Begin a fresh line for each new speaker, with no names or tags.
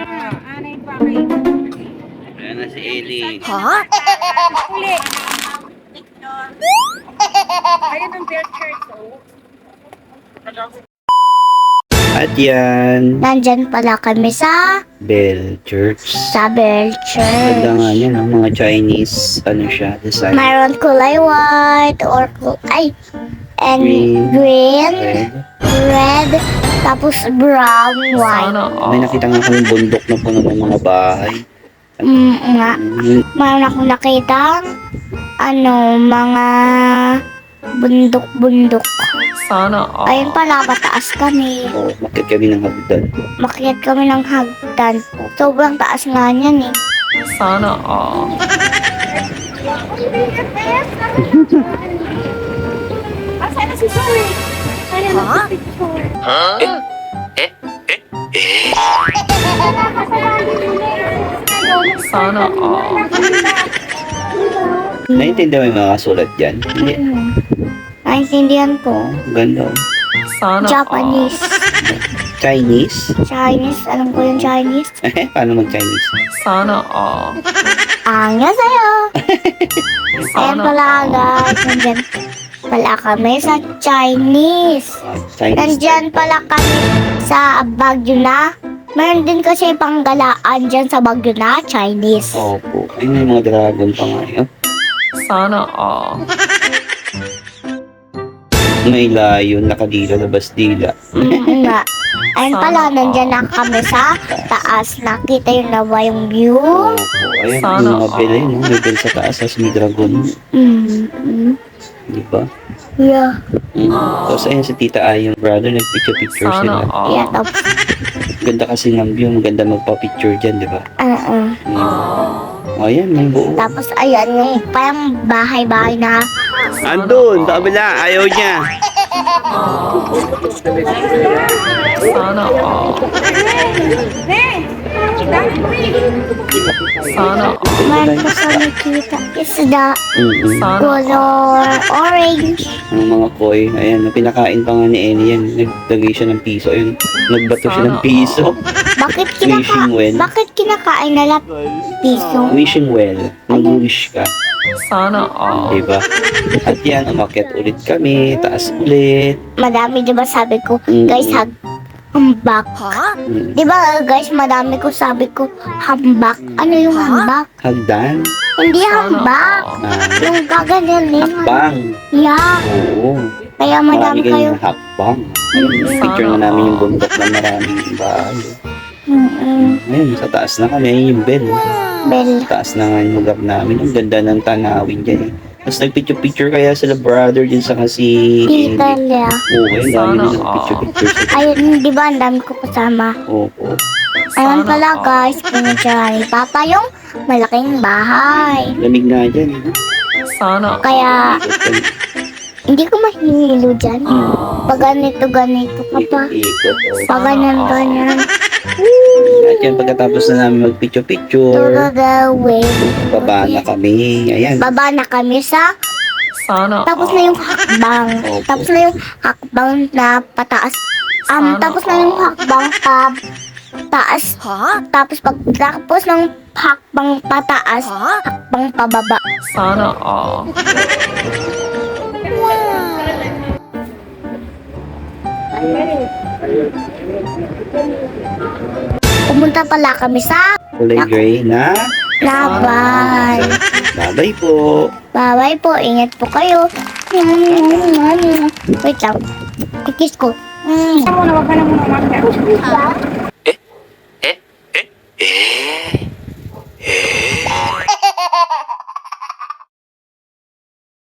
Anay pa kayo.
Ayan na si Ellie.
Ha?
Uli. Ayun ang bear church, oh.
At yan,
Nandyan pala kami sa
Bell Church.
sa Bell Church.
Ganda nga yan, ang mga Chinese, ano siya, design.
Mayroon kulay white or kulay and
Green.
green,
Red.
red, tapos brown, white.
May nakita nga kami bundok na puno ng mga bahay.
Mm, nga. Mayroon akong nakita ano, mga bundok-bundok.
Sana all.
Ayun pala, mataas kami.
oh, makit kami ng hagdan.
Makiat kami ng hagdan. Sobrang taas nga niyan eh.
Sana all.
Asa na si Zoe? Ayun ang picture.
Sana all.
Naintindihan mo yung mga kasulat dyan? Hindi.
Naintindihan ko.
Ganda. oh.
Sana
Japanese.
Chinese?
Chinese. Alam ko yung Chinese.
Eh, paano mag-Chinese?
all. Sana all.
Anya sa'yo. Ayan
Sana
pala
all.
guys. Nandyan pala kami sa Chinese.
Chinese.
Nandyan pala kami sa Baguio na. Meron din kasi panggalaan dyan sa Baguio na, Chinese.
Opo. Ayun yung mga dragon pa nga yun.
Sana all.
May layon, nakadila, labas dila.
Mm, nga. Ayun pala, nandyan na kami sa taas. Nakita yun na ba yung view?
Opo. Ayun,
Sana
yung mga
all.
bell, ayun, oh, may bell sa taas, tapos may dragon.
Mm, mm,
Di ba?
yeah.
Mm. Tapos ayun si Tita Ay, yung brother, nagpicture-picture sila.
Yeah, tapos,
Ganda kasi ng view, maganda magpa-picture dyan, di ba?
uh,
Mm. Oh, ayan, may buo.
tapos ayan yung parang bahay-bahay na
Andun, sa kabila, ayaw niya.
Sana all. Sana all.
meron ko sa nakita isda
Mm-mm.
Color orange.
Ang mga koi, ayan, pinakain pa nga ni Ellie yan. Naglagay siya ng piso, ayun. Nagbato siya ng piso.
Bakit
Wishing
kinaka
well.
Bakit kinakain nila piso?
Wishing well, mag-wish ka,
Sana all.
di ba? At yan, umakyat ulit kami, taas ulit.
Madami 'di ba sabi ko,
Mm.
guys, hag hambak.
Mm.
'Di ba guys, madami ko sabi ko hambak. Ano yung hambak?
Hagdan,
Hindi hambak.
ah,
Yung gaganyanin.
hakbang.
Yeah.
Oo,
Kaya
marami
madami kayo.
kayong hakbang. Picture na namin yung bundok na maraming bahay.
Mm-mm.
Ayun, sa taas na kami, yung bell.
Bell.
Taas na nga yung lugar namin. Ang ganda ng tanawin dyan eh. Tapos nagpicture-picture kaya sila brother din sa kasi...
Tita Lea.
Oo, ayun, dami
Sana
nagpicture-picture sila.
Ayun, di ba, ang dami ko kasama.
Opo.
Ayun
Sana
pala
all.
guys, pinadya ni Papa yung malaking bahay.
Lamig nga dyan. eh.
Sana.
Kaya, hindi ko mahihilo dyan. Pag ganito, ganito ka pa.
Ikot-ikot. oh.
Pag ganyan, ganyan.
At yan, pagkatapos na namin magpicture-picture, baba na kami. Ayan.
Baba na kami sa,
Sana
tapos na yung hakbang.
Opo.
Tapos na yung hakbang na pataas. Um,
Sana
tapos na yung hakbang pa taas. Tapos pag tapos ng hakbang pataas, hakbang pababa.
Sana all.
Pumunta pala kami sa
Kulay gray na.
laban.
Babay po.
Bye-bye po. Ingat po kayo. Wait lang. Kikis ko. Mm.
Ako na wag ka na muna.